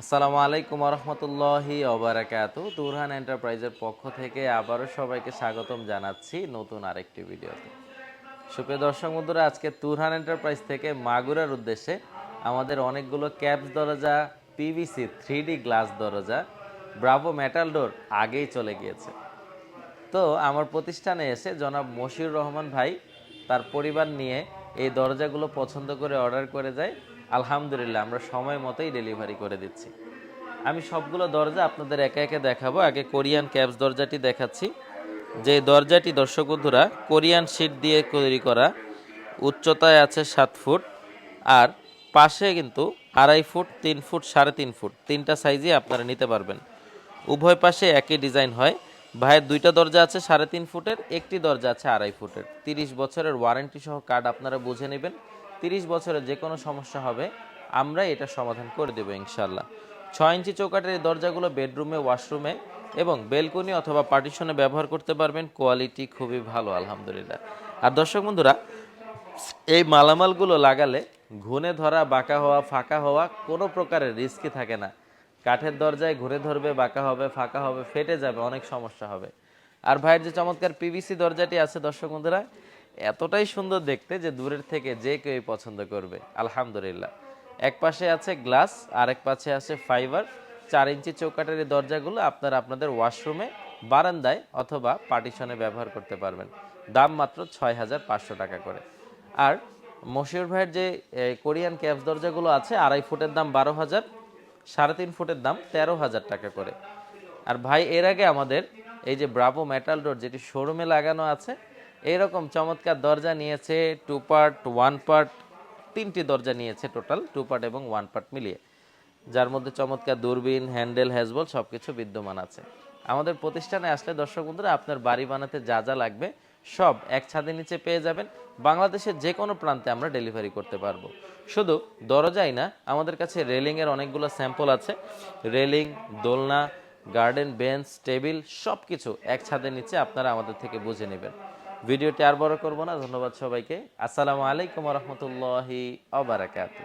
আসসালামু আলাইকুম রহমতুল্লাহি ওবরাকাত তুরহান এন্টারপ্রাইজের পক্ষ থেকে আবারও সবাইকে স্বাগতম জানাচ্ছি নতুন আরেকটি ভিডিওতে। সুপ্রিয় দর্শক বন্ধুরা, আজকে তুরহান এন্টারপ্রাইজ থেকে মাগুরার উদ্দেশ্যে আমাদের অনেকগুলো ক্যাপস দরজা পিভিসি থ্রি গ্লাস দরজা, ব্রাভো মেটাল ডোর আগেই চলে গিয়েছে। তো আমার প্রতিষ্ঠানে এসে জনাব মশিউর রহমান ভাই তার পরিবার নিয়ে এই দরজাগুলো পছন্দ করে অর্ডার করে যায়। আলহামদুলিল্লাহ, আমরা সময় মতোই ডেলিভারি করে দিচ্ছি। আমি সবগুলো দরজা আপনাদের একে একে দেখাবো। আগে কোরিয়ান ক্যাপস দরজাটি দেখাচ্ছি। যে দরজাটি দর্শক বন্ধুরা, কোরিয়ান শিট দিয়ে তৈরি করা, উচ্চতায় আছে সাত ফুট আর পাশে কিন্তু আড়াই ফুট, তিন ফুট, সাড়ে তিন ফুট, তিনটা সাইজই আপনারা নিতে পারবেন। উভয় পাশে একই ডিজাইন হয়। ভাইয়ের দুইটা দরজা আছে সাড়ে তিন ফুটের, একটি দরজা আছে আড়াই ফুটের। তিরিশ বছরের ওয়ারেন্টি সহ কার্ড আপনারা বুঝে নেবেন। তিরিশ বছরের যে কোনো সমস্যা হবে আমরা এটা সমাধান করে দেবো ইনশাল্লাহ। ছয় ইঞ্চি চৌকাটের এই দরজাগুলো বেডরুমে, ওয়াশরুমে এবং বেলকনি অথবা পার্টিশনে ব্যবহার করতে পারবেন। কোয়ালিটি খুবই ভালো, আলহামদুলিল্লাহ। আর দর্শক বন্ধুরা, এই মালামালগুলো লাগালে ঘুনে ধরা, বাঁকা হওয়া, ফাঁকা হওয়া কোনো প্রকারের রিস্কই থাকে না। কাঠের দরজায় ঘুরে ধরবে, বাঁকা হবে, ফাঁকা হবে, ফেটে যাবে, অনেক সমস্যা হবে। আর ভাইয়ের যে চমৎকার পিভিসি দরজাটি আছে দর্শক বন্ধুরা এতটাই সুন্দর দেখতে যে দূরের থেকে যে কেউই পছন্দ করবে। আলহামদুলিল্লাহ। এক পাশে আছে গ্লাস আর এক পাশে আছে ফাইবার। চার ইঞ্চি চৌকাটের দরজাগুলো আপনারা আপনাদের ওয়াশরুমে, বারান্দায় অথবা পার্টিশনে ব্যবহার করতে পারবেন। দাম মাত্র ছয় হাজার পাঁচশো টাকা করে। আর মশিউর ভাইয়ের যে কোরিয়ান ক্যাপস দরজাগুলো আছে, আড়াই ফুটের দাম বারো হাজার সাড়ে তিন ফুটের দাম তেরো হাজার টাকা করে। আর ভাই, এর আগে আমাদের এই যে ব্রাভো মেটাল ডোর যেটি শোরুমে লাগানো আছে এইরকম চমৎকার দরজা নিয়েছে টু পার্ট ওয়ান পার্ট তিনটি দরজা নিয়েছে টোটাল টু পার্ট এবং ওয়ান পার্ট মিলিয়ে। যার মধ্যে চমৎকার দূরবীন হ্যান্ডেল হ্যাজবল সব কিছু বিদ্যমান আছে। আমাদের প্রতিষ্ঠানে আসলে দর্শক বন্ধুরা, আপনার বাড়ি বানাতে যা যা লাগবে, সব এক ছাদের নিচে পেয়ে যাবেন। বাংলাদেশের যে কোনো প্রান্তে আমরা ডেলিভারি করতে পারব। শুধু দরজাই না, আমাদের কাছে রেলিংয়ের অনেকগুলো স্যাম্পল আছে। রেলিং দোলনা গার্ডেন বেঞ্চ টেবিল সব কিছু এক ছাদের নিচে আপনারা আমাদের থেকে বুঝে নেবেন। ভিডিওটি আর বড় করব না। ধন্যবাদ সবাইকে। আসসালামু আলাইকুম রহমতুল্লাহি আবরাকাতু